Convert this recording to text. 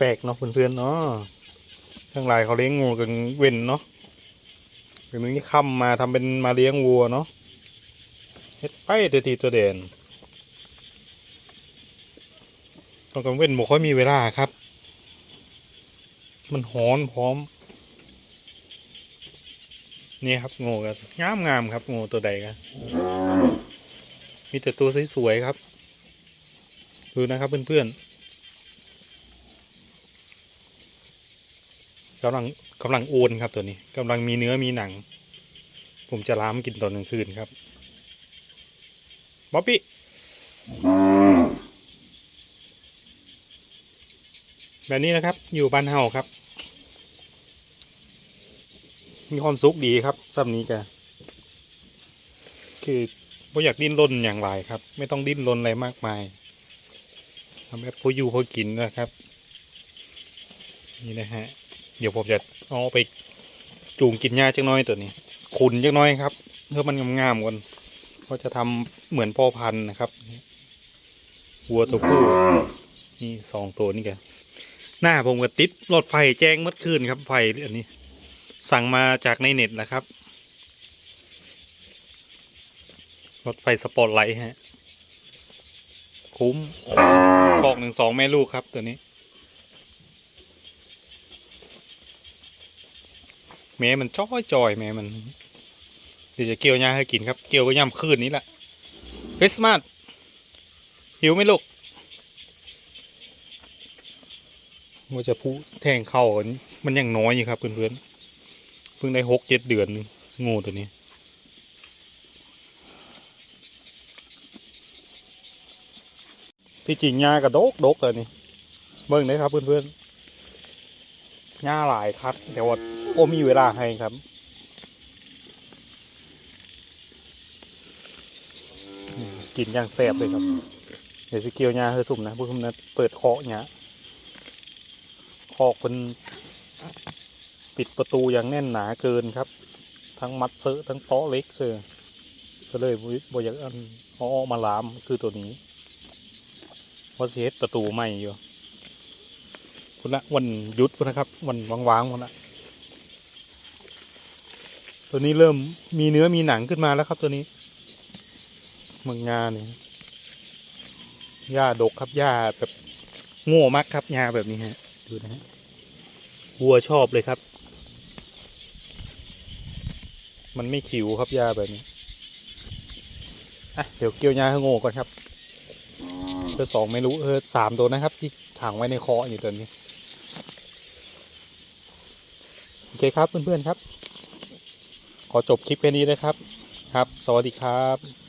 ปลกๆเนาะเพื่อนๆเนาะทั้งหลายเขาเลี้ยงงูกันเว้นเนาะเดี๋ยวนี้ค่ำมาทำเป็นมาเลี้ยงวัวเนาะเฮ็ดไปเตยวทีตัวเด่นตอนกลางเว้นบ่ค่อยมีเวลาครับ มันหอนพร้อม นี่ครับงูกันงามงามๆครับงูตัวใดกันมีแต่ตัวสวยๆครับ ดูนะครับเพื่อนๆ กำลังกำลังโอนครับตัวนี้กำลังมีเนื้อมีหนัง ผมจะล้ามกินตอนกลางคืนครับบ๊อบบี้แบบนี้นะครับ อยู่บ้านเฮาครับ มีความสุขดีครับซ้ำนี้แกคือไม่อยากดิ้นรนอย่างไรครับ ไม่ต้องดิ้นรนอะไรมากมายทำแบบพออยู่พอกินนะครับ นี่นะฮะ เดี๋ยวผมจะเอาไปจูงกินหญ้าจักน้อยตัวนี้ขุนจักน้อยครับเพื่อมันงามๆก่อนก็จะทำเหมือนพ่อพันธุ์นะครับวัวตัวผู้นี่สองตัวนี่แกหน้าผมก็ติดรถไฟแจ้งเมื่อคืนครับไฟอันนี้ สั่งมาจากในเน็ตนะครับรถไฟสปอร์ตไลท์ฮะ คุ้มกอกหนึ่งสองแม่ลูกครับตัวนี้ แม่มันจ้อยจอยแม่มันเดี๋ยวจะเกี่ยวหญ้าให้กินครับ เกี่ยวก็ย่ำคืนนี้แหละคริสต์มาสหิวไหมลูกว่าจะพูแทงเข้ามันยังน้อยอยู่ครับเพื่อนๆเพิ่งได้หกเจ็ดเดือนงูตัวนี้ที่จริงหญ้ากระดกดกเลยนี่เบิ่งได้ครับเพื่อนๆ หญ้าหลายครับ แต่ว่าโอมีเวลาให้ครับกินอย่างแซ่บเลยครับ เดี๋ยวสเกียวหญ้าเฮ้ยสุ่มนะพวกผมนะเปิดเคาะหญ้าคอกเป็นปิดประตูอย่างแน่นหนาเกินครับ ทั้งมัดเซอทั้งโต๊ะเล็กเซอก็เลยบ่บอยากอันอาออกมาลามคือตัวนี้ว่าเฮ็ดประตูใหม่อยู่ คุณละวันหยุดพุ่นะครับ วันว่างๆพุ่นละตัวนี้เริ่มมีเนื้อมีหนังขึ้นมาแล้วครับตัวนี้เมืองงาเนี่ยหญ้าดกครับหญ้าแบบโง่มากครับหญ้าแบบนี้ฮะดูนะฮะวัวชอบเลยครับ มันไม่ขิวครับยาแบบนี้อะเดี๋ยวเกี่ยวยาให้โง่ก่อนครับเบอร์สองไม่รู้เออสามตัวนะครับ ที่ถังไว้ในคออยู่ตัวนี้ โอ เคครับเพื่อนๆครับ ขอจบคลิปแค่นี้นะครับ ครับ สวัสดีครับ